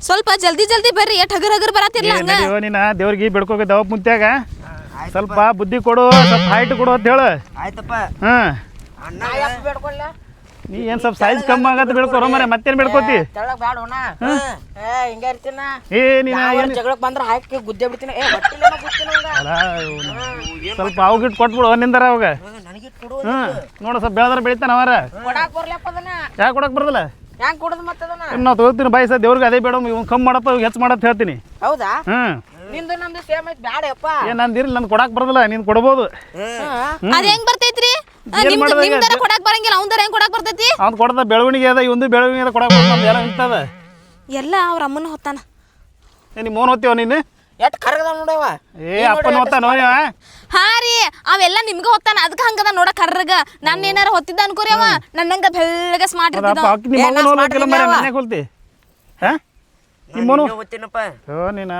ಸ್ವಲ್ಪ ಜಲ್ದಿ ಜಲ್ದಿ ಬರ್ರಿ ಎಷ್ಟು ಹಗರ್ ಹಗರ್ ಬರತ್ತಿರ್ಲ ಹಂಗ. ನೀನ ದೇವ್ರಿಗೆ ಬಿಡ್ಕೋಕೆ ದವ ಮುಂತ್ಯಾಗ. ಸ್ವಲ್ಪ ಬುದ್ಧಿ ಕೊಡು ಸ್ವಲ್ಪ ಹೈಟ್ ಕೊಡು ಅಂತ ಹೇಳು. ಆಯ್ತಪ್ಪ. ಹಾಂ. ಅಣ್ಣ ಬೇಡ್ಕೊಳ್ಳ ನೀ ಏನು ಸ್ವಲ್ಪ ಸೈಜ್ ಕಮ್ಮಿ ಆಗತ್ತೆ ಬಿಡ್ಕೊರೋ ಮರೆ ಮತ್ತೇನು ಬಿಡ್ಕೋತಿ? ಸ್ವಲ್ಪ ಬ್ಯಾಡೋಣ ಏ ಹಿಂಗ ಇರ್ತೀನ? ಏ ನೀನ ಯಾವ ಏನು ಜಗಳಕ್ ಬಂದ್ರ ಹಾಕಿ ಗುದ್ದೆ ಬಿಡ್ತೀನಿ. ಏ ಹೊಟ್ಟಿಲ್ಲ ಗುದ್ತೀನಿ ಅವಂಗ. ಸ್ವಲ್ಪ ಅವಗಿಟ್ಟು ಕೊಟ್ಬಿಡು ನಿಂದರ ಅವಾಗ. ಕೊಡು ನೋಡು ಸ್ವಲ್ಪ ಬೆಳದ್ರ ಬೆಳಿತಾನ ಅವರ. ಕೊಡಾಕ್ ಬರ್ಲಪ್ಪ ಅದನ್ನ. ಯಾಕೆ ಕೊಡಕ್ಕೆ ಬರೋದಿಲ್ಲ? ಹೆಂಗ್ ಕೊಡದ್ ಮತ್ತದನ್ನ? ಇನ್ನು ನಾವು ತಗೋತೀನಿ ಬಾಯಿ ಸರ್ ದೇವ್ರಿಗೆ ಅದೇ ಬೇಡ ಇವ್ನು ಕಮ್ಮಿ ಮಾಡಪ್ಪ ಇವ್ಗೆ ಹೆಚ್ಚು ಮಾಡತ್ತೆ ಹೇಳ್ತೀನಿ. ಹೌದಾ? ಹ್ಞೂ ನಿಂದು ನಂದು ಸೇಮ್ ಐತಿ ಬ್ಯಾಡಪ್ಪ. ಏ ನಂದು ಇರ್ಲಿ ನಂದು ಕೊಡಕ್ಕೆ ಬರೋದಿಲ್ಲ ನೀನು ಕೊಡ್ಬೋದು. ಅದ್ ಹೆಂಗ್ ಬರ್ತೈತ್ರಿ? ಏನ್ ನಿಮ್ದು ಮಾಡೋದು ಈಗ? ನಿಮ್ದರ ಕೊಡಾಕ್ ಬರಂಗಿಲ್ಲ ಅವಂದರ ಹೆಂಗ್ ಕೊಡಾಕ್ ಬರ್ತೈತಿ? ಅವ್ನ್ ಕೊಡದ ಬೆಳವಣಿಗೆ ಅದ ಇವಂದು ಬೆಳವಣಿಗೆ ಅದ ಬರ್ತದೆ ಎಲ್ಲ ಇಂತದ ಎಲ್ಲ ಅವ್ರ ಅಮ್ಮನ ಹೊತ್ತಾನ. ಏ ನಿಮ್ಮ ಓನ್ ಓದ್ತೀವ ನೀನು? ಎಟ್ ಕರಗದ ನೋಡವ ಏ ಅಪ್ಪನ ಓದ್ತಾನೋ ಇವ? ಹಾ ರೀ ಅವೆಲ್ಲ ನಿಮ್ಗ ಹೊತ್ತಾನ ಅದಕ್ಕ ಹಂಗದ ನೋಡ ಕರ್ರಗ. ನನ್ನ ಏನಾರ ಹೊತ್ತಿದ್ದ ಅನ್ಕೋರಿ ಅವ ನನ್ನಂಗ ಬೆಳ್ಳಗ ಸ್ಮಾರ್ಟ್ ಇರ್ತದ ಇರ್ತಿದ್ದ ಅಕ್ಕಿ ನಿಮ್ಮ ಏ, ನಾ ಮಗನ smart ಹೋಗ್ಬೇಕಿಲ್ಲ ಮರೆ ನಾನೇ ಕೊಲ್ತಿ ಹಾಂ? ನಿಮ್ಮ ಮೋನು? ಓದ್ತೀನಪ್ಪ ಓ ನೀನು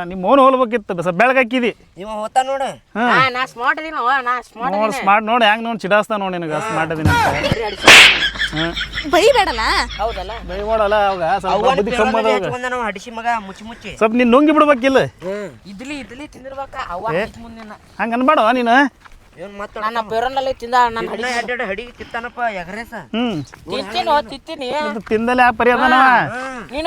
ಇವ ನೋಡು. ಹಾಂ. ಹಾ ನಾ ಸ್ಮಾರ್ಟ್ ಅವ್ವ, ನಾ ಸ್ಮಾರ್ಟ್ ನೋಡಿ ಸ್ಮಾರ್ಟ್ ನೋಡಿ ಹೆಂಗೆ ನೋಡಿ ಚಿಡಾಸ್ತಾ ನೋಡಿ ನಿನಗೆ ಸ್ಮಾರ್ಟ್ ಅದಿನ ಅಂತ. ಹಾಂ. ಬೈಬೇಡಲ್ಲ? ಹೌದಲ್ಲ? ಅವಾಗ ಸ್ವಲ್ಪ ಬುದ್ಧಿ ಕಮ್ಮಿ ಅದ ಅವಾಗ. ಬಂದ ನಾವು ಹಡಿಸಿ ಮಗ ಮುಚ್ಚಿ ಮುಚ್ಚಿ. ಸ್ವಲ್ಪ ನೀನು ನುಂಗಿ ಬಿಡ್ಬೇಕಿಲ್ಲ. ಇಡ್ಲಿ ಇಡ್ಲಿ ತಿಂದಿರ್ಬೇಕ ಅವ್ವ ಮುಂದಿನ. ಹಂಗೆ ಅನ್ಬೇಡ ನೀನು? ನನ್ನ ತಿಂದ ನನ್ನ ಹಡಿ ಹಡಿ ಕಿತ್ತಾನಪ್ಪ ಎಗರೇಸ ಹ್ಞೂ ತಿಂತೀನಿ ಓ, ತಿಂತೀನಿ. ಇದು ತಿಂದಲೇ ಆ ಪರಿ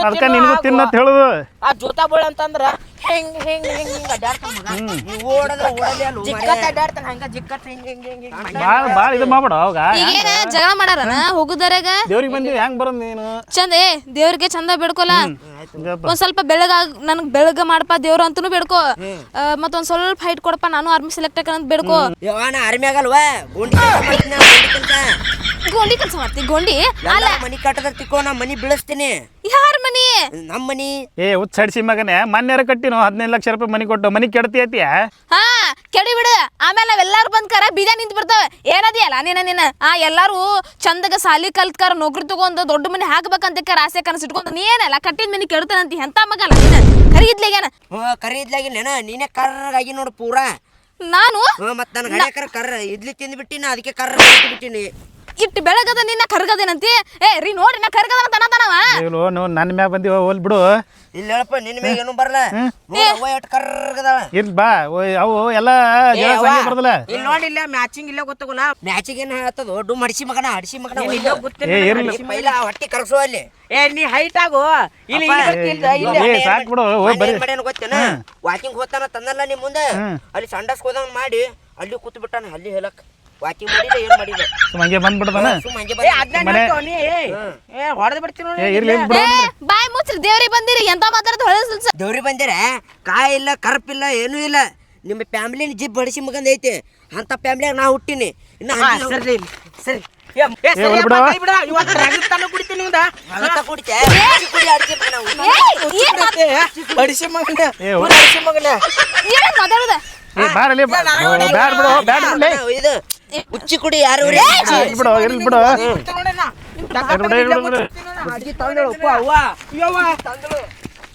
ಅದಕ್ಕೆ ನಿನಗೂ. ತಿನ್ನತ್ ಹೇಳುದು. ಆ ಜೋತಾ ಬೋಳ ಅಂತಂದ್ರ ಹೆಂಗ್ ಹೆಂಗ್ ಹೆಂಗ್ ಹಿಂಗ್ ಅಡ್ಡಾಡ್ತಾನ ಮಗ. ನೀವು ಓಡದ್ರ ಓಡಲಿ ಅಲ್ಲ ಜಿಕ್ಕತ್ ಅಡ್ಡಾಡ್ತಾನ ಹಂಗ ಜಿಕ್ಕತ್ ಹಿಂಗ್ ಹಿಂಗ್ ಹಿಂಗ್ ಹಿಂಗ್ ಭಾಳ ಭಾಳ ಇದು ಮಾಡ್ಬೇಡ ಅವಾಗ. ಈಗೇನ ಜಗಳ ಮಾಡಾರನ ಹೋಗುದರಾಗ? ದೇವ್ರಿಗೆ ಬಂದಿ ಹೆಂಗ್ ಬರೋದು ನೀನು? ಚಂದ ಏ ದೇವ್ರಿಗೆ ಚಂದ ಬೇಡ್ಕೊಲ್ಲ ಹಿಂಗಪ್ಪ. ಒಂದ್ ಸ್ವಲ್ಪ ಬೆಳಗ ನನಗ್ ಬೆಳಗ ಮಾಡಪ್ಪ ದೇವ್ರ ಅಂತನು ಬೇಡ್ಕೋ. ಆ, ಮತ್ತೊಂದ್ ಸ್ವಲ್ಪ ಹೈಟ್ ಕೊಡಪ್ಪ ನಾನು ಆರ್ಮಿ ಸೆಲೆಕ್ಟ್ ಅಂತ ಬೇಡ್ಕೋ. ಯವ್ವ ನಾ ಆರ್ಮಿ ಆಗಲ್ವಾ? ಗುಂಡಿ ಕೆಲ್ಸ ಮಾಡ್ತೀನಿ ನಾ, ಗುಂಡಿ ಕೆಲಸ. ಗೋಂಡಿ ಕೆಲಸ ಮಾಡ್ತಿ ಗೋಂಡಿ? ಎಲ್ಲ ಮನಿ ಕಟ್ಟದ ತಿಕ್ಕೋ ನಾ ಮನಿ ಬೀಳಿಸ್ತೀನಿ. ಯಾರ ಮನಿ? ನಮ್ಮ ಮನಿ. ಏ ಉತ್ಸಡಿಸಿ ಮಗನೇ ಮನ್ನೆರ ಕಟ್ಟಿನೋ ಹದಿನೈದು ಲಕ್ಷ ರೂಪಾಯಿ ಮನಿ ಕೊಟ್ಟು ಮನಿ ಕೆಡತಿ ಐತಿಯ ಹಾ ಕೆಡಿ ಬಿಡು. ಆಮೇಲೆ ನಾವೆಲ್ಲಾರು ಬಂದ್ ಕರ ಬೀಜ ನಿಂತ ಬಿಡ್ತಾವ. ಏನದಿಯಲ್ಲ ನೀನ ನೀನ? ಆ ಎಲ್ಲಾರು ಚಂದಗ ಸಾಲಿ ಕಲ್ತ್ಕಾರ ನೌಕರಿ ತಗೊಂಡು ದೊಡ್ಡ ಮನಿ ಹಾಕ್ಬೇಕಂತ ಆಸೆ ಕನಸು ಇಟ್ಕೊಂಡು ನೀ ಏನಲ್ಲ ಕಟ್ಟಿದ ಮನಿ ಕೆಡ್ತಾನಂತಿ? ಎಂತ ಮಗಲ್ಲ ನೀನ? ಖರೀದ್ಲೇಗೇನ ಹ್ಞೂ ಕರಿ ಇದ್ಲಾಗಿಲ್ಲೇನ ನೀನೇ ಕರ್ರಾಗಿ ನೋಡು ಪೂರಾ. ನಾನು? ಹ್ಞೂ ಮತ್ತೆ ನನ್ನ ಕರ್ರ ಇದ್ಲಿ ತಿಂದ್ಬಿಟ್ಟಿನ ಅದಕ್ಕೆ ಕರ್ರ ಬಿಟ್ಟಿನಿ ಇಟ್ಟು ಬೆಳಗದ ನಿನ್ನ ಕರ್ಗದೇನಂತಿ? ಏ ರೀ ನೋಡ್ರಿ ನಾ ಕರ್ಗದನ ತನ ತನವ ನನ್ ನೀವು ನನ್ನ ಮ್ಯಾಗ ಬಂದಿ ಹೋಲ್ ಬಿಡು. ಇಲ್ಲಿ ಹೇಳಪ್ಪ ನಿನ್ನ ಮ್ಯಾಗ ಏನು ಬರಲ್ಲ ನೋಡಿ ಎಷ್ಟು ಕರ್ಗದಾಳ ಇರ್ಲಿ ಬಾ ಓಯ್ ಅವು ಎಲ್ಲ ಜನ ಸಂಗೆ ಇಲ್ಲ ಇಲ್ಲಿ ನೋಡಿಲ್ಲ ಮ್ಯಾಚಿಂಗ್ ಇಲ್ಲ ಗೊತ್ತಾಗಲ್ಲ ಮ್ಯಾಚಿಗೆ ಏನು ಹೇಳ್ತದ ದೊಡ್ಡ ಮಡಿಸಿ ಮಗನ ಹಡಿಸಿ ಮಗನ ಇಲ್ಲ. ಗೊತ್ತಿಲ್ಲ ಏ ಇರ್ಲಿ. ಪೈಲ ಹೊಟ್ಟಿ ಕರ್ಸೋ ಅಲ್ಲಿ. ಏ ನೀ ಹೈಟ್ ಆಗು. ಇಲ್ಲಿ ಇಲ್ಲಿ ಇಲ್ಲಿ ಏ ಸಾಕ್ ಬಿಡು ಬರ್ರಿ. ಮಾಡ್ಯಾನ ಗೊತ್ತೇನ? ವಾಕಿಂಗ್ ಹೋಗ್ತಾನ ತಂದಲ್ಲ ನಿಮ್ ಮುಂದೆ. ಅಲ್ಲಿ ಸಂಡಸ್ ಹೋದಂಗ್ ಮಾಡಿ ಅಲ್ಲಿ ಕೂತ್ ಬಿಟ್ಟಾನ ಅಲ್ಲಿ ಹೇಳಕ್. ವಾಕಿಂಗ್ ಮಾಡಿದ ಏನ್ ಮಾಡಿಲ್ಲ ಸುಮ್ ಹಂಗೆ ಬಂದ್ಬಿಡ್ತಾನ ಸುಮ್ ಹಂಗೆ ಏ ಬಂದ ಅದ್ನ ಮನೆ- ನೋಡ್ಕೊ ನೀ ಏ ಏ ಹೊಡೆದ್ ಬಿಡ್ತೀನಿ ಏ ಇರ್ಲಿ ಇರ್ಲಿ ಬಿಡು ಏ ಬಾಯ್ ಮುಚ್ಚ್ರಿ ದೇವ್ರಿಗೆ ಬಂದಿರಿ ಎಂತ ಮಾತಾಡೋದು ಹೊಳಸ್ ದೇವ್ರಿ ಬಂದಿರ? ಕಾಯಿ ಇಲ್ಲ ಕರ್ಪಿಲ್ಲ ಏನೂ ಇಲ್ಲ. ನಿಮ್ಮ ಫ್ಯಾಮಿಲಿ ಜಿಬ್ ಬಡಿಸಿ ಮಗಂದ ಐತಿ. ಅಂತ ಫ್ಯಾಮಿಲಿಯಾಗ ನಾ ಹುಟ್ಟಿನಿ. ಇನ್ನ ಸರಿ ಸರಿ. ಬಡಿಸಿ ಮಗನ ಮಗನ ಏನ್ ಮಾತಾಡೋದ? ಏ ಬಾರಲ್ಲಿ ಬ್ಯಾಡ ಬಿಡು ಬ್ಯಾಡ ಬಿಡ್ಲಿ ಇದು? ಉಚ್ಚಿ ಕುಡಿ ಯಾರು ಇರ್ಲಿ ಬಿಡು ಇರ್ಲಿ ಬಿಡು.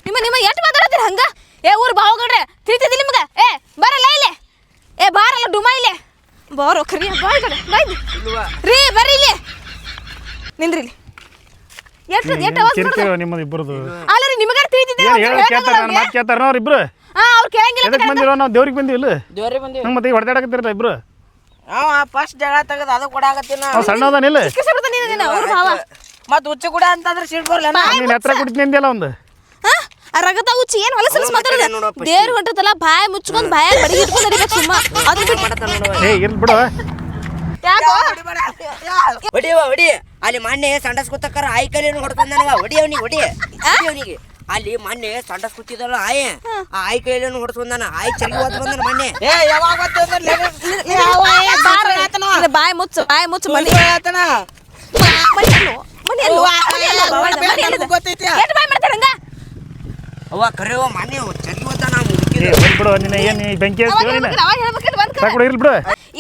ನಿಮ್ಮ ನಿಮ್ಮ ಎಷ್ಟು ಮಾತಾಡತ್ತೀರಿ ಹಂಗ? ಏ ಊರ್ ಬಾವುಗಳ್ರೆ ತಿಳಿತಿದ್ದಿ ನಿಮ್ಗ? ಏ ಬರಲ್ಲ ಇಲ್ಲಿ. ಏ ಬಾರಲ್ಲ ಡುಮಾ ಇಲ್ಲಿ. ಬಾರೋ ಕರಿ ಬಾಯ್ ಕಡೆ ಬಾ ರೀ ಬರ್ರಿ ಇಲ್ಲಿ. ನಿಂದ್ರಿ ಇಲ್ಲಿ. ಎಷ್ಟು ಎಷ್ಟು ಅವಾಜ್ ನಿಮ್ಮದು ಇಬ್ಬರದು ಅಲ್ಲ ರೀ ನಿಮಗಾರ ತಿಳಿತಿದ್ದೆ ಏನು ಹೇಳಿ ಕೇಳ್ತಾರ ನನ್ನ ಮಾತು ಕೇಳ್ತಾರ ಅವ್ರು ಹಾ ಅವ್ರು ಕೇಳಂಗಿಲ್ಲ ಎದಕ್ಕೆ ಬಂದಿರೋ ನಾವು? ದೇವ್ರಿಗೆ ಬಂದಿಲ್ಲ ದೇವ್ರಿಗೆ ಬಂದೀವಿ. ಹಂಗೆ ಮತ್ತೆ ಈಗ ಹೊಡೆದಾಡಕತ್ತಿರಲ್ಲ ಇಬ್ರು? ಅವ ಫಸ್ಟ್ ಜಗಳ ತೆಗೆದು ಅದು ಕೊಡಾಕತ್ತೀನ ಅವ್ ಸಣ್ಣ ಅದಾನಿಲ್ಲ ಕಿಸ್ಬಿಡ್ತ ನೀನು ನೀನು ಅವ್ರ ಭಾವ. ಮತ್ ಉಚ್ಚ ಕೂಡ ಅಂತಂದ್ರೆ ಸಿಡ್ ಬರ್ಲ ನೀನು ಹತ್ರ ಕುಡಿತೀನಿ ಅಂದಿಲ್ಲ ಒಂದು ಹಾ ಆ ರಗತ ಹುಚ್ಚಿ ಏನು ಹೊಲಸ ಹೊಲಸ ಮಾತಾಡೋದು ದೇವ್ರ ಹೊಂಟಿರ್ತಲ್ಲ ಬಾಯ್ ಮುಚ್ಕೊಂಡ್ ಬಾಯಾಗ ಬಡಿ ಇಟ್ಕೊಂಡ್ ಅರಿಬೇಕು ಸುಮ್ಮ. ಅದ್ರ ಬಿಟ್ಟು ಏ ಇರ್ಲಿ ಬಿಡು. ಯಾಕೋ? ಹೊಡಿಯವ ಹೊಡಿ. ಅಲ್ಲಿ ಮೊನ್ನೆ ಸಂಡಸ್ ಕೂತಕ್ಕಾರ ಆಯ್ ಕೈಲೇನು ಹೊಡ್ಕೊಂಡ್ ನನಗ ಹೊಡಿ. ಅವನಿಗೆ ಹೊಡಿ ಅವನಿಗೆ ಅಲ್ಲಿ ಮೊನ್ನೆ ಸಂಡಸ್ ಕೂತಿದಲ್ಲ ಆಯ್. ಆ ಆಯ್ ಕೈಲೇನು ಹೊಡ್ಸ್ಕೊಂಡಾನ ಆಯ್ ಚರಿ ಹೋದ್ ಬಂದನ ಮೊನ್ನೆ. ಏ ಯಾವಾಗ ಬಾಯ್ ಮುಚ್ಚು ಬಾಯ್ ಮುಚ್ಚು ಮನಿ. ಆತನ. ಮೊನ್ನೆ ಚರ್ಗಿ ಹೋದ ನಾವು ಬಿಡು ನಿನ್ನ ಏನು ಬೆಂಕಿ ಬಿಡು ಇರ್ಲಿ ಬಿಡು.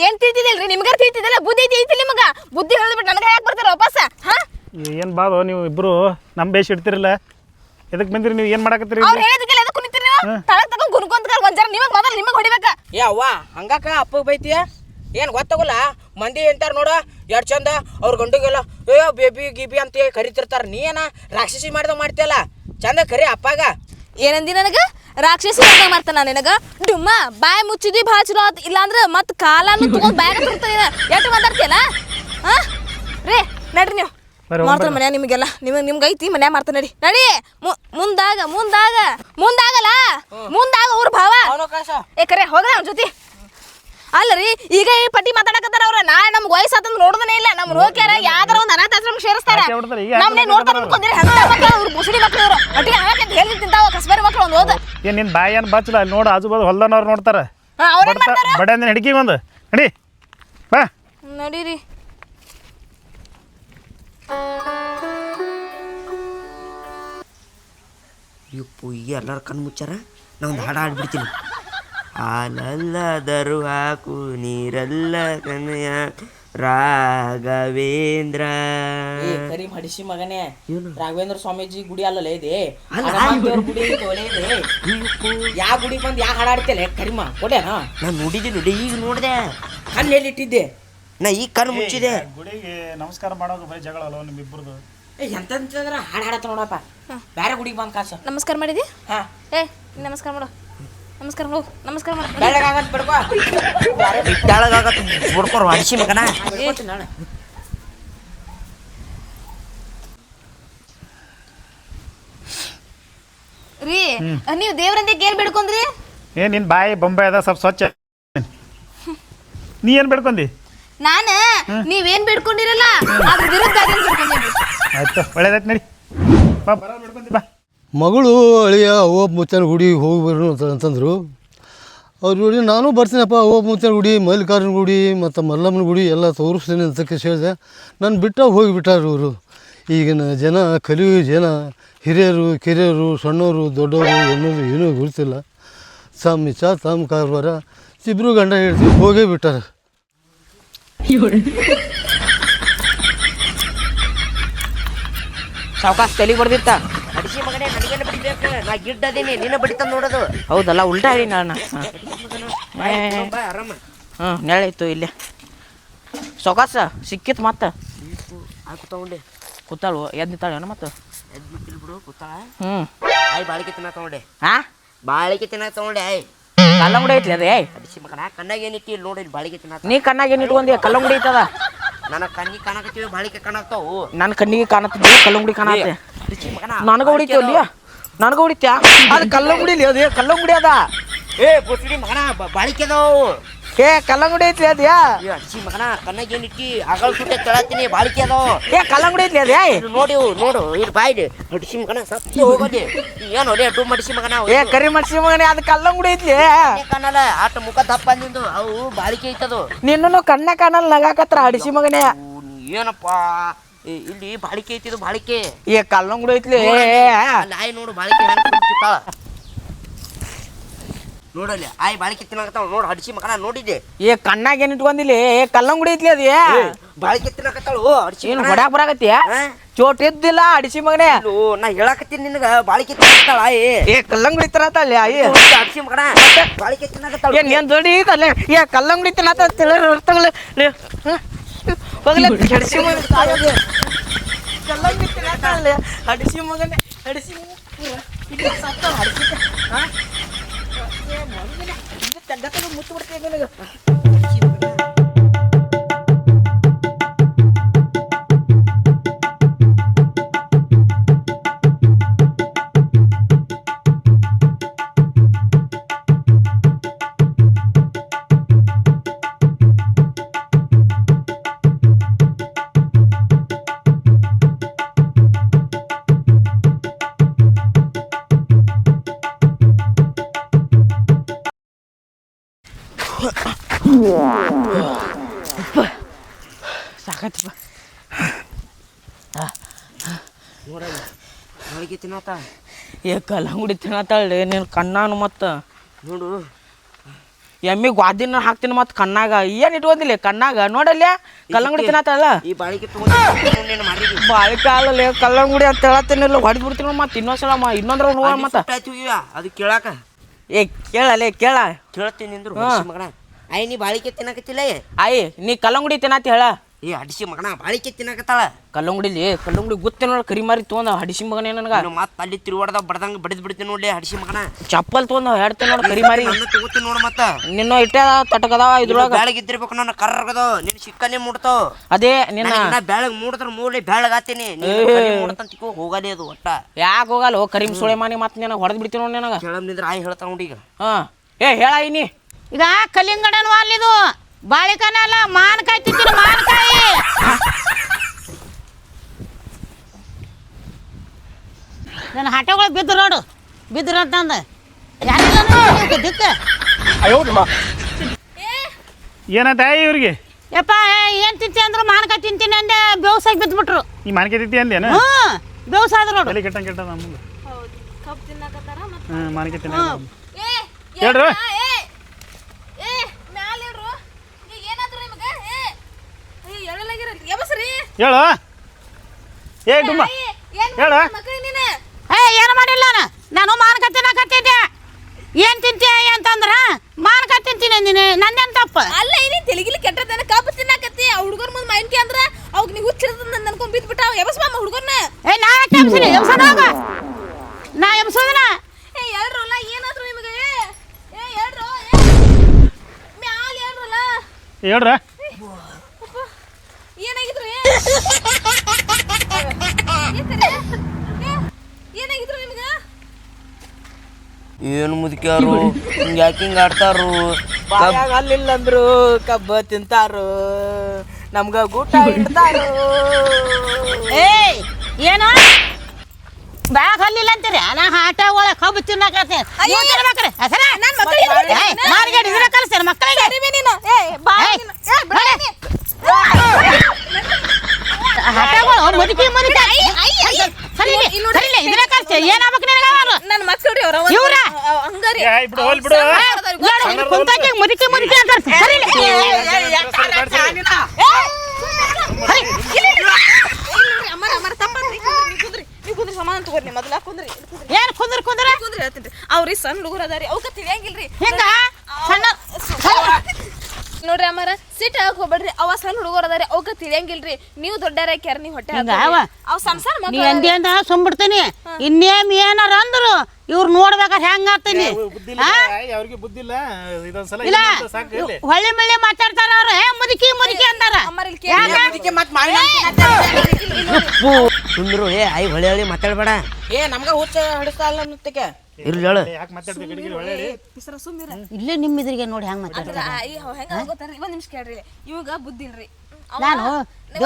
ಏನ್ ತಿಳಿತಿದಿಲ್ರಿ ನಿಮ್ಗಾರ ತಿಳಿತಿದಿಲ್ಲ ಬುದ್ಧಿ ಐತಿ ನಿಮಗ? ಬುದ್ಧಿ ಹೇಳಿದ್ಬಿಟ್ಟು ನನಗೆ ಯಾಕೆ ಬರ್ತಾರ ವಾಪಸ್? ಹಾ? ಏನು ಬಾದು ನೀವು ಇಬ್ರು ನಮ್ ಬೇಸ್ ಇಡ್ತಿರಲ್ಲ. ಎದಕ್ಕೆ ಬಂದಿರಿ ನೀವು? ಏನು ಮಾಡಕತ್ತೀರಿ ಅವ್ರು ಹೇಳಿದಕ್ಕೆಲ್ಲ ಎದಕ್ಕೆ ಕುಣಿತೀರಿ ನೀವು? ತಳಗ್ ತಗೊಂಡ್ ಗುನ್ಕೊಂತ ಒಂದ್ ನಿಮಗೆ ಮೊದಲು ನಿಮಗೆ ಹೊಡಿಬೇಕ. ಏ ಅವ್ವ ಹಂಗಾಕ ಅಪ್ಪಗೆ ಬೈತಿಯ? ಏನ್ ಗೊತ್ತಾಗಲ್ಲ? ಮಂದಿ ಎಂತಾರ ನೋಡ ಎರಡು ಚಂದ ಅವ್ರ ಗಂಡುಗೆಲ್ಲ ಏ ಬೇಬಿ ಗಿಬಿ ಅಂತ ಕರಿತಿರ್ತಾರ. ನೀ ಏನ ರಾಕ್ಷಸಿ ಮಾಡ್ದ ಮಾಡ್ತಿಯಲ್ಲ? ಚಂದ ಕರಿ ಅಪ್ಪಾಗ. ಏನಂದಿ ನನಗ? ರಾಕ್ಷಸಿ ಅಂತ ಮಾಡ್ತಾನ ನಿನಗ? ಡುಮ್ಮ ಬಾಯ್ ಮುಚ್ಚಿದಿ ಭಾಳ ಚಲೋ ಆತ್. ಇಲ್ಲಾಂದ್ರ ಮತ್ ಕಾಲನ್ನು ತಗೊಂಡ್ ಬ್ಯಾಗ ತುರ್ತಾನ ಎಷ್ಟು ಮಾತಾಡ್ತೀಯಲ್ಲ? ಹಾ? ರೇ ನಡ್ರಿ ನೀವು. ಮಾಡ್ತಾರ. ಮನ್ಯಾಗ ನಿಮಗೆಲ್ಲ. ನಿಮಗೆ ನಿಮ್ಗೆ ಐತಿ ಮನ್ಯಾಗ ಮಾಡ್ತಾರ ನಡಿ. ನಡಿ! ಮು- ಮುಂದಾಗ ಮುಂದಾಗ ಮುಂದಾಗಲ್ಲ? ಮುಂದಾಗ ಅವ್ರ ಭಾವ. ಏ ಕರೆ ಹೋಗ್ರ ಅವ್ನ ಜೊತೆ. ಅಲ್ಲರಿ ಈಗ ಈ ಪಟ್ಟಿ ಮಾತಾಡಕತ್ತಾರ ಅವ್ರ. ನಾ ನಮ್ಗೆ ವಯಸ್ಸಾತಂದ್ ನೋಡೋದನೇ ಇಲ್ಲ. ನಮ್ಮ ಹೋಗ್ಯಾರ ಯಾವ್ದಾರ ಒಂದು ಅನಾಥಾಶ್ರಮ ಸೇರಿಸ್ತಾರ. ನಮ್ಮನೆ ನೋಡ್ತಾರ ಅನ್ಕೊಂಡ್ರಿ ಹಂತ ಮಕ್ಳು ಅವ್ರು ಮುಸುಡಿ ಮಕ್ಳು ಇವ್ರು. ಒಟ್ಟಿಗೆ ಆಗಕ್ಕೆ ಹೇಳಿ ತಿಂತಾವ ಕಸ್ಬರಿ ಮಕ್ಳು ಒಂದು ಹೋದ. ಏನು ನಿನ್ನ ಬಾಯಿ ಏನು ಬಚ್ಚಲ? ಅಲ್ಲಿ ನೋಡು ಆಜು ಬಾಜು ಹೊಲ್ದನವ್ರು ನೋಡ್ತಾರೆ. ಬಡ ಅಂದ್ರೆ ಹಿಡ್ಕಿ ಒಂದು ನಡಿ. ಬಾ. ನಡೀರಿ. ಈಗ ಎಲ್ಲರೂ ಕಣ್ಣು ಮುಚ್ಚಾರ? ನಾ ಒಂದು ಹಾಡು ಹಾಡ್ಬಿಡ್ತೀನಿ. ಹಾಲಲ್ಲದರು ಹಾಕು ನೀರಲ್ಲ ಕನೆಯ ರಾಘವೇಂದ್ರ. ಏ ಕರಿ ಮಡಿಸಿ ಮಗನೇ? ರಾಘವೇಂದ್ರ ಸ್ವಾಮೀಜಿ ಗುಡಿ ಅಲ್ಲಲ್ಲ ಇದೆ? ಅಲ್ಲ, ಹನುಮಂತೇವ್ರ ಗುಡಿ ಐತೆ, ಒಲೆ ಇದೆ. ಯಾ ಗುಡಿ ಬಂದು ಯಾ ಹಾಡಾಡ್ತಿಲ್ಲ ಕರಿಮ ಕೊಡ್ಯಾನ? ನಾನು ನೋಡಿದ್ದೆ ನೋಡಿ ಈಗ ನೋಡಿದೆ. ಎಲ್ಲಿಟ್ಟಿದ್ದೆ ನಾ ಈ ಕಣ್ಣು ಮುಚ್ಚಿದೆ. ಗುಡಿಗೆ ನಮಸ್ಕಾರ ಮಾಡೋದು ಬರೀ ಜಗಳ ಅಲ್ವ ನಿಮ್ಮಿಬ್ಬರದು ಏ ಎಂತಂತಂದ್ರ ಹಾಡು ಹಾಡತ್ತ ನೋಡಪ್ಪ. ಬೇರೆ ಗುಡಿಗೆ ಬಂದು ಕಾಸು. ನಮಸ್ಕಾರ ಮಾಡಿದಿ? ಹಾ. ಏ ನೀ ನಮಸ್ಕಾರ ಮಾಡು. ನಮಸ್ಕಾರ ಮಾಡು ನಮಸ್ಕಾರ ಮಾಡು. ಬಿಡ್ಕೋ. ಬಿಡ್ಕೋರು ಅಡಿಸಿ ಮಗನ. ರೀ ನೀವು ದೇವ್ರಂತೆ ಏನ್ ಬೇಡ್ಕೊಂಡ್ರಿ? ಏ ನಿನ್ ಬಾಯಿ ಬೊಂಬೆ ಅದ ಸ್ವಲ್ಪ ಸ್ವಚ್ಛ. ನೀ ಏನ್ ಬೇಡ್ಕೊಂಡಿ? ನಾನ ನೀವೇನ್ ಬಿಡ್ಕೊಂಡಿರಲ್ಲ ಅದ್ರ ವಿರುದ್ಧ ಅದೇನ್ ಬೇಡ್ಕೊಂಡೇನಿ ಆಯ್ತು ಒಳ್ಳೇದಾಯ್ತು ನಡಿ. ಬಾ ಬರೋ ಬೇಡ್ಕೊಂಡಿ ಬಾ. ಮಗಳು ಅಳಿಯ ಓಬ್ ಮುತ್ತನ ಗುಡಿ ಹೋಗಿ ಬರು ಅಂತ ಅಂತಂದರು. ಅವ್ರು ನೋಡಿ ನಾನು ಬರ್ತೀನಪ್ಪ ಓಬ್ ಮುತ್ತನ ಗುಡಿ ಮಲ್ಲಿಕಾರ್ಜುನ ಗುಡಿ ಮತ್ತು ಮಲ್ಲಮ್ಮನ ಗುಡಿ ಎಲ್ಲ ತೋರಿಸ್ತೀನಿ ಅಂತ ಹೇಳಿದೆ. ನಾನು ಬಿಟ್ಟ ಹೋಗಿಬಿಟ್ಟಾರ ಇವರು. ಈಗಿನ ಜನ ಕಲಿಯುವ ಜನ ಹಿರಿಯರು ಕಿರಿಯರು ಸಣ್ಣವರು ದೊಡ್ಡವರು ಅನ್ನೋದು ಏನೂ ಗುರುತಿಲ್ಲ. ತಮ್ಮ ಇಚ್ಛ ತಮ್ಮ ಕಾರ್ವಾರ ಇಬ್ಬರು ಗಂಡ ಹೇಳ್ತೀವಿ ಹೋಗೇ ಬಿಟ್ಟಾರ. ಸಾವ್ಕಾಸ್ ತಲೆ ಬರ್ದಿತ್ತ ಅಡಿಸಿ ಮಗನೇ ನನಗೇನು ಬಿಡ್ಬೇಕು. ನಾ ಗಿಡ್ಡ ಅದೀನಿ ನಿನ್ನ ಬಡಿತ ನೋಡೋದು. ಹೌದಲ್ಲ ಉಲ್ಟಾ ಹೇಳಿ ನಾನು. ಬಾ ಆರಾಮ ಹ್ಞೂ ನೆಳಿತು ಇಲ್ಲೇ. ಸೊಕಾಸ ಸಿಕ್ಕಿತ್ ಮತ್ತೆ? ತಗೊಂಡೆ ಕೂತಾಳು ಎದ್ದು ನಿಂತಾಳೇನು ಮತ್ತೆ? ಎದ್ ಬಿಟ್ಟಿಲ್ ಬಿಡು ಕೂತಾಳ. ಹ್ಞೂ. ಆಯ್ ಬಾಳಿಕೆ ತಿನ್ನ ತಗೊಂಡೆ. ಹಾಂ ಬಾಳಿಕೆ ತಿನ್ನ ತಗೊಂಡೆ ಆಯ್. ಕಲ್ಲಂಗಡಿ ಐತ್ಲಿ ಅದೇ ಮಗನ ಕಣ್ಣಾಗ ಏನಿಟ್ಟಿ ಇಲ್ಲಿ ನೋಡಿ ಇಲ್ಲಿ ಬಾಳಿಕೆ ತಿನ್ನ ನೀ ಕಣ್ಣಾಗ ಏನು ಇಟ್ಕೊಂಡಿ ಕಲ್ಲಂಗಡಿ ಐತದ? ನನ್ನ ಕಣ್ಣಿಗೆ ಕಾಣಕತ್ತೀವಿ ಬಾಳಿಕೆ ಕಾಣಕ್ತಾವು ನನ್ನ ಕಣ್ಣಿಗೆ ಕಾಣತ್ತಿದ್ದೆ ಕಲ್ಲಂಗಡಿ ಕಾಣತ್ತೆ. ಅಡಿಸಿ ಮಗನ ನನಗ ಹೊಡಿತೀವಿ ಅಲ್ಲಿ ನನಗ ಹೊಡಿತ್ಯಾ? ಅದು ಕಲ್ಲಂಗಡಿ ಅದೇ ಕಲ್ಲಂಗಡಿ ಅದ. ಏ ಬುಸ್ಡಿ ಮಗನ ಬಾಳಿಕೆ ಅದಾವು ಏ ಕಲ್ಲಂಗಡಿ ಐತಿ ಅದ್ಯಾ? ಏ ಅಡಿಸಿ ಮಗನ ಕಣ್ಣಾಗ ಏನಿಟ್ಟಿ ಅಗಲ ಸುಟ್ಟೆ ತಳತೀನಿ ಬಾಳಿಕೆ ಅದಾವು. ಏ ಕಲ್ಲಂಗಡಿ ಐತಿ ಅದ್ಯಾ? ಇದು ನೋಡಿ ಇವು, ನೋಡು ಇಲ್ಲಿ ಬಾಯ್ಲಿ ಅಡಿಸಿ ಮಗನ ಸತ್ತು ಹೋಗೋದಿ. ಏನು ಹೊಡೆ ಅಡ್ಡು ಮಡಿಸಿ ಮಗನ ಅವು. ಏ ಕರಿ ಮಡ್ಸಿ ಮಗನೇ ಅದು ಕಲ್ಲಂಗಡಿ ಐತಿ ಏ ಕಾಣಲ್ಲ ಆಟ ಮುಖ ದಪ್ಪ ನಿಂದು ಅವು ಬಾಳಿಕೆ ಐತದು. ನಿನ್ನನು ಕಣ್ಣ ಕಾಣಲ್ ನಗಾಕತ್ರ ಅಡಿಸಿ ಮಗನೇ. ಅವು ನೀ ಏನಪ್ಪ? ಏ, ಇಲ್ಲಿ ಬಾಳಿಕೆ ಐತಿದು ಬಾಳಿಕೆ. ಏ ಕಲ್ಲಂಗಡಿ ಐತ್ಲಿ. ಏ ನಾಯಿ ನೋಡು ಬಾಳಿಕೆ ಹೆಂಗ್ ಕುಂತಿತ್ತಾಳ ನೋಡಲ್ಲಿ ಆಯ್ ಬಾಳಿಕೆ ತಿನ್ನಕತ್ತಾವ ನೋಡ್ ಹಡಿಸಿ ಮಗನ ನೋಡಿದ್ದೆ. ಏ ಕಣ್ಣಾಗ ಏನ್ ಇಟ್ಕೊಂಡಿಲ್ಲ ಏ ಕಲ್ಲಂಗುಡಿ ಐತ್ಲಿ ಅದೇ? ಬಾಳಿಕೆ ತಿನ್ನಕತ್ತಾಳು ಹಡಿಸಿ ಏನು ಹೊಡ್ಯಾಕ್ ಬರಾಕತ್ತೀಯ ಚೋಟ್ ಇದ್ದಿಲ್ಲ ಅಡಿಸಿ ಮಗನೇ. ನಾ ಹೇಳಕತ್ತೀನಿ ನಿನಗ ಬಾಳಿಕೆ ತಿನ್ನಕತ್ತಾಳ ಆಯ್ ಏ. ಕಲ್ಲಂಗುಡಿ ತಿನ್ನತ್ತಾಳ ಅಯ್ಯ ಅಡಿಸಿ ಮಗನ ಬಾಳಿಕೆ ತಿನ್ನಕತ್ತಾಳ ಏನ್ ಏನ್ ದೊಡ್ಡ ಐತಲ್ಲ? ಏ ಕಲ್ಲಂಗುಡಿ ತಿನ್ನತ್ತ ಹೋಗ್ಲಿ ಅಡಿಸಿ ಮಗನ. ಕಲ್ಲಂಗಡಿ ತಿನ್ನತ್ತಾಳೆ ಅಡಿಸಿ ಮಗನೇ ಅಡಿಸಿ ಮುತ್ತು ಬಿಡ್ತೇನೆ ಸಾಕತ್ತಪ್ಪ ಏ ಕಲ್ಲಂಗಡಿ ತಿನ್ನತ್ತಾಳೆ ನೀನು ಕಣ್ಣಾನು ಮತ್ತು. ನೋಡು. ಎಮ್ಮಿ ಗ್ವಾದಿನ ಹಾಕ್ತೀನಿ ಮತ್ತು ಕಣ್ಣಾಗ. ಏನು ಇಟ್ಕೊಂಡಿಲ್ಲ ಕಣ್ಣಾಗ? ನೋಡಲ್ಲ ಕಲ್ಲಂಗುಡಿ ತಿನ್ನತ್ತಾಳ ಈ ಬಾಳಿಕೆ ಕಲ್ಲಂಗಡಿ ಅಂತ ಹೇಳತ್ತೀನಿಲ್ಲ ಹೊಡೆದು ಬಿಡ್ತೀನಿ ಮತ್ತೆ ಇನ್ನೊಂದ್ಸಲ ಮ ಇನ್ನೊಂದ್ರ ನೋಡ ಮತ್ತೆ ಅದು ಕೇಳಾಕ. ಏ ಕೇಳಲೇ ಕೇಳ. ಕೇಳ್ತೀನಿ ಹಡಿಸಿ ಮಗನ. ಆಯ್ ನೀ ಬಾಳಿಕೆ ತಿನ್ನಕತ್ತಿಲ್ಲ ಆಯ್ ನೀ ಕಲ್ಲಂಗಡಿ ತಿನ್ನತಿ ಹೇಳ. ಏ ಅಡಿಸಿ ಮಗನ ಬಾಳಿಕೆ ತಿನ್ನಕತ್ತಾಳ. ಕಲ್ಲಂಗಡಿಲಿ ಕಲ್ಲಂಗಡಿ ಗೊತ್ತೇ ನೋಡಿ ಕರಿ ಮಾರಿ ತೊಗೊಂಡ ಹಡಿಸಿ ಮಗನೇ ನನಗ. ನಾನು ಮತ್ತೆ ಅಲ್ಲಿ ತಿರುವಾಡ್ದ ಬಡ್ದಂಗ ಬಡಿದ್ ಬಿಡ್ತೀನಿ ನೋಡ್ಲಿ ಅಡಿಸಿ ಮಗನ. ಚಪ್ಪಲ್ ತೊಗೊಂಡ ಹೇಳ್ತೇನೆ ನೋಡಿ ಕರಿ ಮಾರಿ. ನನ್ನ ತಗೋತೀನಿ ನೋಡ ಮತ್ತ. ನಿನ್ನ ಇಟ್ಟೆ ತಟಕದಾವ ಇದ್ರೊಳಗ. ಬೆಳಗ್ಗೆ ಇದ್ದಿರ್ಬೇಕು ನನ್ನ ಕರ್ರಗದು. ನಿನ್ ಸಿಕ್ಕನೆ ಮುಡ್ತಾವ್ ಅದೇ ನಿನ್ನ. ಬ್ಯಾಳಗ್ ಮೂಡಿದ್ರ ಮೂಲಿ ಬೆಳಗಾತೀನಿ ಮುಡ್ತಂತಿಕೋ ಹೋಗಲಿ ಅದು ಒಟ್ಟ. ಯಾಕೆ ಹೋಗಲ್ಲ ಕರಿಮ್ ಸುಳೆ ಮಾನಿ ಮತ್ತೆ ನಿನ್ನ ಹೊಡೆದ್ ಬಿಡ್ತೀನಿ ನೋಡಿ ನನಗ. ಕೇಳಮ್ ನಿಂದ್ರ ಆಯ್ ಹೇಳ್ತಾವ ನೋಡಿ ಈಗ. ಹಾ. ಏ ಹೇಳ ನೀ. ಈಗ ಕಲಿಂಗಡನ ವಾಲಿದು ಬಾಳಿಕನ ಅಲ್ಲ ಮಾನಕಾಯಿ ತಿಂತೀನಿ ಮಾನಕಾಯಿ ನನ್ನ ಹಟಗಳು ಬಿದ್ದು ನೋಡು ಬಿದ್ರು ಅಂತಂದ ದಿಕ್ಕ. ಏನಾಯ್ತಾ ಇವ್ರಿಗೆ? ಯಪ್ಪ ಏನ್ ತಿಂತಿ ಅಂದ್ರೆ ಮಾನಕಾಯಿ ತಿಂತೀನಿ ಅಂದೆ ಬೇವ್ಸಾಗಿ ಬಿದ್ಬಿಟ್ರು. ಈ ಮಾನಕಾಯಿ ತಿಂತಿ ಅಂದೇನ ಹ್ಞೂ ಬೇವ್ಸಾದ್ರು ನೋಡು. ಕೆಟ್ಟ ಕೆಟ್ಟ ನಮ್ಗೆ. ಹೌದು ಕಬ್ಬು ತಿನ್ನಕತ್ತಾರ ಮತ್ತೆ? ಹ್ಞೂ. ಮಾನ್ಕೆ ತಿನ್ನ ಏ ಹೇಳ್ರು. ಏನ್ರಾ? ಏ ಏ ಮ್ಯಾಲ ಇಡ್ರು ಈಗ ಏನಾದ್ರು ನಿಮಗೆ ಏ ಅಯ್ಯೋ ಎಳಲಾಗಿರಲ್ರಿ ಯಬಸ್ರಿ ಹೇಳು. ಏ ಡುಮ್ಮ. ಹೇಳು. ಹೇಳ. ಮಕ್ಕಳು ನೀನು? ಏ ಏನು ಮಾಡಿಲ್ಲ ನಾನು? ನಾನು ಮಾನಕಾಯಿ ತಿನ್ನಕತ್ತಿದ್ದೆ ಏನು ತಿಂತೀಯ ಅಂತಂದ್ರ ಮಾನಕಾಯಿ ತಿಂತೀನಿ ನೀನು. ನಂದೇನ್ ತಪ್ಪ? ಅಲ್ಲ ಏನಿ ತೆಲಿಗಿಲಿ ಕೆಟ್ಟದನ ಕಬ್ಬು ತಿನ್ನಕತ್ತಿ. ಆ ಹುಡುಗರ ಮುಂದೆ ಮೈನ್ಕಿ ಅಂದ್ರ ಅವಾಗ ನೀವು ಹುಚ್ಚಿರ್ತದ ನನ್ನ ಅನ್ಕೊಂಡ್ ಬಿದ್ಬಿಟ್ಟ ಅವ. ಯಬಸ್ ಮಾಮ ಹುಡುಗರ್ನ. ಏ ನಾ ಯಾಕೆ ಎಬ್ಸಿನಿ ಎಬ್ಸೋಣ ಹೋಗ. ನಾ ಎಬ್ಸೋದನ? ಏ ಹೇಳ್ರಲ್ಲ ಏನಾದ್ರು ನಿಮಗೆ? ಏ ಹೇಳ್ರು ಮ್ಯಾಲ ಹೇಳ್ರಲ್ಲ. ಹೇಳ್ರ ಏನಾಗಿದ್ರು ಏ? ಏಕರೆ? ಏ, ಏನಾಗಿದ್ರು ನಿಮ್ಗ ಏನು ಮುದುಕ್ಯಾರು? ಹಿಂಗ ಯಾಕೆ ಹಿಂಗ್ ಆಡ್ತಾರು? ಅಲ್ಲಿಲ್ಲ ಅಂದ್ರು ಕಬ್ಬ ತಿಂತಾರು. ನಮ್ಗ ಗೂಟ ಇಡ್ತಾರು. ಏಯ್ ಏನು? ಬ್ಯಾಗ್ ಹಲ್ಲಿಲ್ಲ ಅಂತೀರಿ? ನಾ ಆಟ ಒಳಗೆ ಕಬ್ಬು ತಿನ್ನಕ್ಕೆ ಮಾರ್ಗೇಟ್ ಇದನ್ನ ಕಲಿಸ್ತಾರೆ ಮಕ್ಕಳಿಗೆ ಸರಿವೆ ನೀನು ಏ ಬಾ ಏಯ್, ನೀನು. ಏ, ಬಿಡ ನಡೆ. ನೀ. ಹಠಗಳು ಮುದುಕಿ ಮುದುಕಿ ಅಯ್ಯ, ಅಯ್ಯ, ಅಯ್ಯ. ಸರಿಲೆ ಇಲ್ಲಿ ನೋಡ್ರಿ. ಸರಿಲೆ ಇದನ್ನ ಕಲಿಸ್ತಾರೆ ಏನಾಗ್ಬೇಕು ನಿನಗೆ ಅವರು ನನ್ ಮಕ್ಳ್ರಿ ಅವ್ರ ಇವ್ರ? ಹಂಗಾರಿ. ಏ, ಬಿಡು, ಬಿಡು. ಕುಂತಾಕಿ ಮುದುಕಿ ಮುದುಕಿ ಅಂತ ಸರಿಲೆ ಅಮ್ಮರ ಅಮ್ಮರ ತಪ್ಪಂದ್ರಿ ಕುಂದ್ರಿ ಕುಂದ್ರಿ ನೀವು ಕುಂದ್ರಿ ಸಮಾನ ತಗೋರಿ ಮೊದಲ ಕುಂದ್ರಿ ಏನು ಕುಂದ್ರ ಕುಂದ್ರ? ಕುಂದ್ರಿ ಹೇಳ್ತೀನಿ. ಅವ್ರಿ ಸಣ್ಣ ಹುಡುಗರು ಅದಾರಿ ಅವ್ಕ ತಿಳಿಯಂಗಿಲ್ರಿ. ಹಿಂಗ? ನೋಡ್ರಿ ಅಮ್ಮರ? ಸಿಟ್ ಹಾಕ್ ಹೋಗ್ಬೇಡ್ರಿ. ಅವ ಸಣ್ಣ ಹುಡುಗರ ಅದಾರಿ ಅವಕ್ಕ ತಿಳಿಯಂಗಿಲ್ರಿ ನೀವು ದೊಡ್ಡರ ಕ್ಯಾರ ನೀವು ಹೊಟ್ಟೆ ಹಿಂಗ. ಅವ? ಅವ್ ಸಂಸಾರ ನೀ ಮಕ್ಳು ಅಂದಿ ಅಂದ ಸುಮ್ಬಿಡ್ತೀನಿ. ಇನ್ನೇಮ್ ಏನಾರ ಅಂದ್ರು ಇವ್ರು ನೋಡ್ಬೇಕಾದ್ರೆ ಹೆಂಗ ಆಗ್ತೀನಿ. ಬುದ್ಧಿ ಅವ್ರಿಗೆ ಬುದ್ಧಿ ಇಲ್ಲ ಇದೊಂದ್ಸಲ ಇಲ್ಲ. ಇಲ್ಲ ಅಂತ ಸಾಕು ಇಲ್ಲಿ ಹೊಳ್ಳಿ ಮಳ್ಳಿ ಮಾತಾಡ್ತಾರ ಅವ್ರು. ಏ ಮುದುಕಿ ಮುದುಕಿ ಅಂತಾರ ಅಮ್ಮರ ಇಲ್ಲಿ ಕೇಳಿ ಅದಕ್ಕೆ ಮತ್ ಮಾವಿನ ಸುಂದ್ರು ಏ ಐ ಹೊಳೆ ಹೊಳಿ ಮಾತಾಡ್ಬೇಡ. ಏ ನಮ್ಗ ಹುಚ್ಚ ಹಿಡಿಸ್ತಾ ಇಲ್ಲ ಅನ್ನತ್ತಕ್ಕೆ. ಇರ್ಲಿ ಹೇಳು. ಯಾಕೆ ಮಾತಾಡ್ತೀವಿ ಗಿಡಗಿರಿ ಒಳ್ಳೆ ಬಿಸ್ರ ಸುಮ್ಮಿರ ಇಲ್ಲೇ ನಿಮ್ಮ ಇದ್ರಿಗೆ ನೋಡಿ ಹೆಂಗ್ ಮಾತಾಡ್ತಾರೆ? ಹೆಂಗ ಒಂದ್ ನಿಮಿಷ ಕೇಳ್ರಿ. ಇವಾಗ ಬುದ್ಧಿ ಇಲ್ರಿ ನಾನು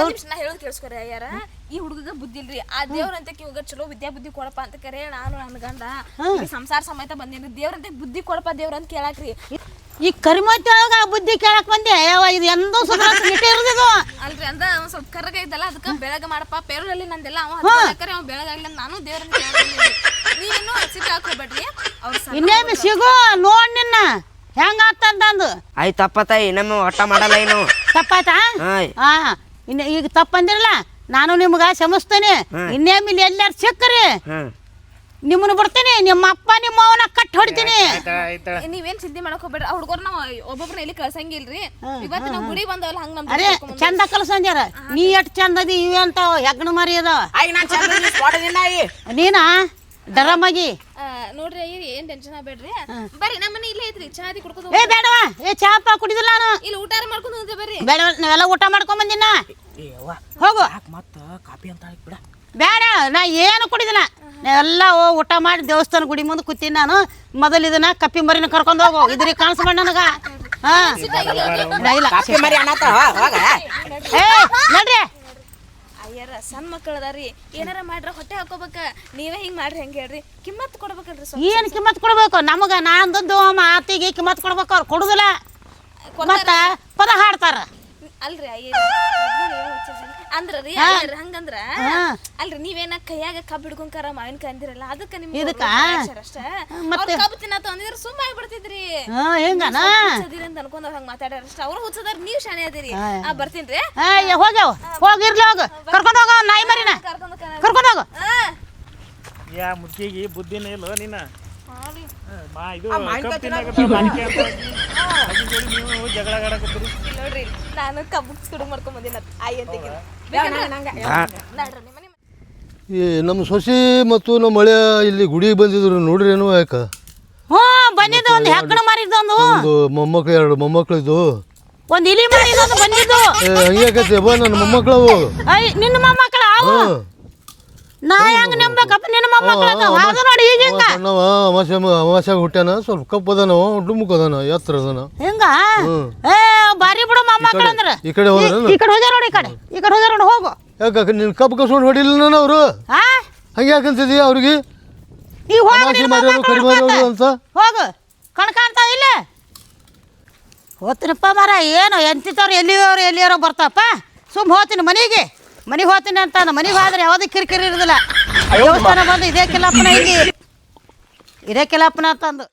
ನಿಮಿಷ ನಾ ಹೇಳೋದ್ ಕೇಳಿಸ್ಕೊರಿ ಯಾರ ಈ ಹುಡುಗಗ ಬುದ್ಧಿಲ್ರಿ. ಆ ದೇವ್ರಂತ ಇವಾಗ ಚಲೋ ವಿದ್ಯಾ ಬುದ್ಧಿ ಕೊಡಪ್ಪ ಅಂತ ಕರೆ. ನಾನು ನನ್ ಗಂಡ ಈ ಸಂಸಾರ ಸಮೇತ ಬಂದೇನ್ರಿ ದೇವ್ರಂತ ಬುದ್ಧಿ ಕೊಡಪ್ಪ ದೇವ್ರಂತ ಕೇಳಾಕ್ರಿ. ಈ ಕರಿಮತಿ ಒಳಗ ಬುದ್ಧಿ ಕೇಳಕ್ ಬಂದೆ. ಯಾವ ಇದು ಎಂದೂ ಸುಧಾರಿಸ ನಿಟ್ಟೆ ಇರೋದಿದು. ಅಲ್ರಿ ಅಂದ ಒಂದ್ ಸ್ವಲ್ಪ ಕರ್ರಗ ಇದ್ದಲ್ಲ ಅದಕ್ಕ ಬೆಳಗ ಮಾಡಪ್ಪ. ಪೇರಲ್ಲಿ ನಂದೆಲ್ಲ ಅವ ಹಾಕರೆ ಅವ ಬೆಳಗಾಗ್ಲಿ ನಾನು ದೇವ್ರನ್ನ ನೀನು ನೀವೇನು ಸಿಟ್ಟು ಹಾಕೋಬೇಡ್ರಿ ಅವ್ರ ಇನ್ನೇನು ಸಿಗು? ನೋಡ್ ನಿನ್ನ. ಹೆಂಗ ಅಂತಂದು ಆಯ್ ತಾಯಿ ಇನ್ನೊಮ್ಮೆ ಒಟ್ಟ ಮಾಡಲ್ಲ ಏನು ತಪ್ಪಾಯ್ತಾ? ಆಯ್ ಹಾ ಇನ್ನ ಈಗ ತಪ್ಪಂದಿರಲ್ಲ ನಾನು ನಿಮ್ಗ ಕ್ಷಮಿಸ್ತೇನೆ. ಇನ್ನೇಮ್ ಇಲ್ಲಿ ಎಲ್ಲಾರು ಸಿಕ್ಕರಿ? ಹ್ಮ್ ನಿಮ್ಮನ್ನ ಬಿಡ್ತೀನಿ ನಿಮ್ಮ ಅಪ್ಪ ನಿಮ್ಮ ಅವನ ಕಟ್ ಹೊಡಿತೀನಿ. ಆಯ್ತಾ ನೀವೇನ್ ಸಿದ್ಧಿ ಮಾಡಕ್ ಹೋಗ್ಬೇಡ್ರಿ. ಹುಡುಗರು ನಾವ್ ಒಬ್ಬೊಬ್ರ ಎಲ್ಲಿ ಕಳ್ಸಂಗಿಲ್ರಿ? ಇವತ್ತು ನಾವ್ ಗುಡಿ ಬಂದವಲ್ಲ ಹಂಗ ನಮ್ ಅರೆ ಚಂದ ಕಲ್ಸಂಜಾರ ನೀ ಎಷ್ಟ್ ಚಂದ ಅದಿ ಇವೆ ಅಂತ ಹೆಗ್ಣ ಮರಿ ಅದಾವ? ನೀನ ನಾನ್? ಡರಮಾಗಿ ನೋಡ್ರಿ ಅಯ್ಯ ಏನ್ ಟೆನ್ಷನ್ ಆಗ್ಬೇಡ್ರಿ. ಬರ್ರಿ ನಮ್ಮ ಮನೆ ಇಲ್ಲೇ ಐತ್ರಿ ಚಾದಿ ಕುಡ್ಕೋದು ಏ ಬೇಡವಾ? ಏ ಚಾಪ ಕುಡಿದಿಲ್ಲ ನಾನು. ಇಲ್ಲಿ ಊಟ ಮಾಡ್ಕೊಂಡು ಹೋಗ್ತೀವಿ ಬರ್ರಿ? ಬೇಡ ನಾವೆಲ್ಲ ಊಟ ಮಾಡ್ಕೊಂಡ್ ಬಂದಿನ? ಹೋಗು. ಯಾಕೆ ಮತ್ತ ಕಾಪಿ ಅಂತ ಬಿಡ ಬೇಡ ನಾ ಏನು ಕುಡಿದಿನ ಹೋ- ಊಟ ಮಾಡಿ ದೇವಸ್ಥಾನ ಗುಡಿ ಮುಂದೆ ಕೂತೀನಿ ನಾನು. ಮೊದಲು ಇದನ್ನ ಕಪ್ಪಿ ಮರಿನ ಕರ್ಕೊಂಡು ಹೋಗು. ಇದ್ರಿ ಕಾಣಿಸ್ಬೇಡ ನನಗ. ಹಾ. ಇಲ್ಲ, ಮರಿ ಏ ನಡ್ರಿ. ಅಯ್ಯಾರ ಸಣ್ಣ ಮಕ್ಕಳು ಅದಾರಿ ಏನಾರ ಮಾಡ್ರ ಹೊಟ್ಟೆ ಹಾಕೋಬೇಕ. ನೀವೇ ಹಿಂಗ್ ಮಾಡ್ರಿ ಹೆಂಗ್ ಹೇಳ್ರಿ? ಕಿಮ್ಮತ್ ಕೊಡ್ಬೇಕಲ್ರಿ ಸ್ವಲ್ಪ ಏನು ಕಿಮ್ಮತ್ ಕೊಡ್ಬೇಕು? ನಮಗ ನಾಂದದ್ದು ಮಾತಿಗೆ ಕಿಮ್ಮತ್ ಕೊಡ್ಬೇಕು ಅವ್ರು. ಕೊಡುದಿಲ್ಲ. ಮತ್ತ ಪದ ಹಾಡ್ತಾರ. ಅಲ್ರಿ ಅಯ್ಯ. ಅಂದ್ರ ರೀ ಹಂಗಂದ್ರ ಅಲ್ರಿ ನೀವೇನ ಕೈಯಾಗ ಕಬ್ಬ್ ಹಿಡ್ಕೊಂಕಾರ ಮಾವಿನಕಾಯಿ ಅಂದಿರಲ್ಲ ಅದಕ್ಕ ನಿಮ್ಗೆ ಇದಕ್ಕ? ಅಷ್ಟ. ಕಬ್ಬ್ ತಿನ್ನತ್ತ ಅಂದಿದ್ರ ಸುಮ್ಮ ಆಗ್ಬಿಡ್ತಿದ್ರಿ. ಹಾ ಹುಚ್ಚದಿರಿ ಅಂತ ಅನ್ಕೊಂಡ್ ಹಂಗ ಮಾತಾಡ್ಯಾರ ಅಷ್ಟ. ಅವ್ರು ಹುಚ್ಚದಾರ ನೀವ್ ಶಾಣೆ ಅದಿರಿ. ಆ ಬರ್ತೀನ್ರಿ ಹೋಗ್ಯಾವ ಹೋಗಿರ್ಲಿ ಹೋಗ ಕರ್ಕೊಂಡು ಹೋಗೋ ನಾಯಿ ಮರಿನ. ಕರ್ಕೊಂಡ್ ಕರ್ಕೊಂಡು ಹೋಗು. ಆ ಯಾ ಮುದ್ದಿಗೆ ಬುದ್ಧಿನೇ ಇಲ್ಲ ನಿನ್ನ ಮಾ ಇದು ಕಬ್ಬು ತಿನ್ನಾಕತ್ತಾರ ಮಾವಿನ್ಕಾಯಿ ಅಂತ ಜಗಳ ಆಡಕತ್ತೀರಿ ನೋಡ್ರಿ ನಾನು ಕಬ್ಬುಕ್ಸ್ ಸುಡು ಮಾಡ್ಕೊಂಡ್ ಬಂದಿನ ಆಯಿ ಅಂತ ಈ ನಮ್ಮ ಸೊಸಿ ಮತ್ತು ನಮ್ಮ ಮಳೆ ಇಲ್ಲಿ ಗುಡಿ ಬಂದಿದ್ರು ನೋಡ್ರಿ ಏನೋ ಯಾಕ ಹ್ಞೂ ಬಂದಿದ್ದು ಒಂದು ಹೆಕ್ಕಣ ಮಾರಿದ್ದು ಒಂದು ಒಂದು ಮೊಮ್ಮಕ್ಳು ಎರಡು ಮೊಮ್ಮಕ್ಳು ಇದ್ದು ಒಂದು ಇಲಿ ಮಾರಿದ್ದು ಒಂದು ಬಂದಿದ್ದು ಏ ಹಂಗ್ಯಾಕೈತಿ ಬಾ ನನ್ನ ಮೊಮ್ಮಕ್ಳವು ಐ ನಿನ್ನ ಮೊಮ್ಮಕ್ಕಳ ಅವು ಹಾಂ ನಾ ಹೆಂಗ್ ನಂಬಕಪ್ಪ ನಿನ್ನ ಮೊಮ್ಮಕ್ಕಳ ಅದು ನೋಡಿ ಈಗ ಹಿಂಗ ಸಣ್ಣವ ಅಮಾಸ್ಯ ಅಮಾಸ್ಯಾಗ ಹುಟ್ಟ್ಯಾನ ಸ್ವಲ್ಪ ಕಪ್ಪು ಅದಾನವ ಡುಮ್ಮಕ್ ಅದಾನ ಎತ್ತರ ಅದಾನ ಹಿಂಗ ಏ ಬಾರಿ ಬಿಡು ಮೊಮ್ಮಕ್ಕಳು ಅಂದ್ರೆ ಈ ಕಡೆ ಹೋದ್ರೇನು? ಈ ಕಡೆ ನೋಡಿ ಈ ಕಡೆ. ಈ ಕಡೆ ಹೋಗ್ಯಾರ ನೋಡಿ ಹೋಗು. ಯಾಕೆ ನಿನ್ನ ಕಬ್ಬು ಕಸ್ಕೊಂಡು ಹೊಡಿಲ್ಲ ನಾನು ಅವರು? ಹಾ ಹಂಗೆ ಯಾಕಂತಿದೀಯ ಅವ್ರಿಗೆ? ಈಗ ಹೋಗಿ ಕಡಿಮೆ ಅಂತ. ಹೋಗು. ಕಣ್ ಕಾಣ್ತಾ ಇಲ್ಲ. ಹೋಗ್ತೀನಪ್ಪ ಮರ ಏನು ಎಂತಿತ್ತವ್ರು ಎಲ್ಲಿಯವ್ರು ಎಲ್ಲಿಯಾರೋ ಬರ್ತಪ್ಪ ಸುಮ್ ಹೋಗ್ತೀನಿ ಮನೆಗೆ. ಮನೆಗೆ ಹೋಗ್ತೀನಿ ಅಂತ ಮನೆಗೆ ಹೋದ್ರೆ ಯಾವುದೇ ಕಿರಿಕಿರಿ ಇರೋದಿಲ್ಲ. ದೇವಸ್ಥಾನ ಬಂದು ಇದೇ ಕೆಲಪ್ಪನ ಇಲ್ಲಿ. ಇದೇ ಕೆಲಪ್ಪನ ಅಂತಂದು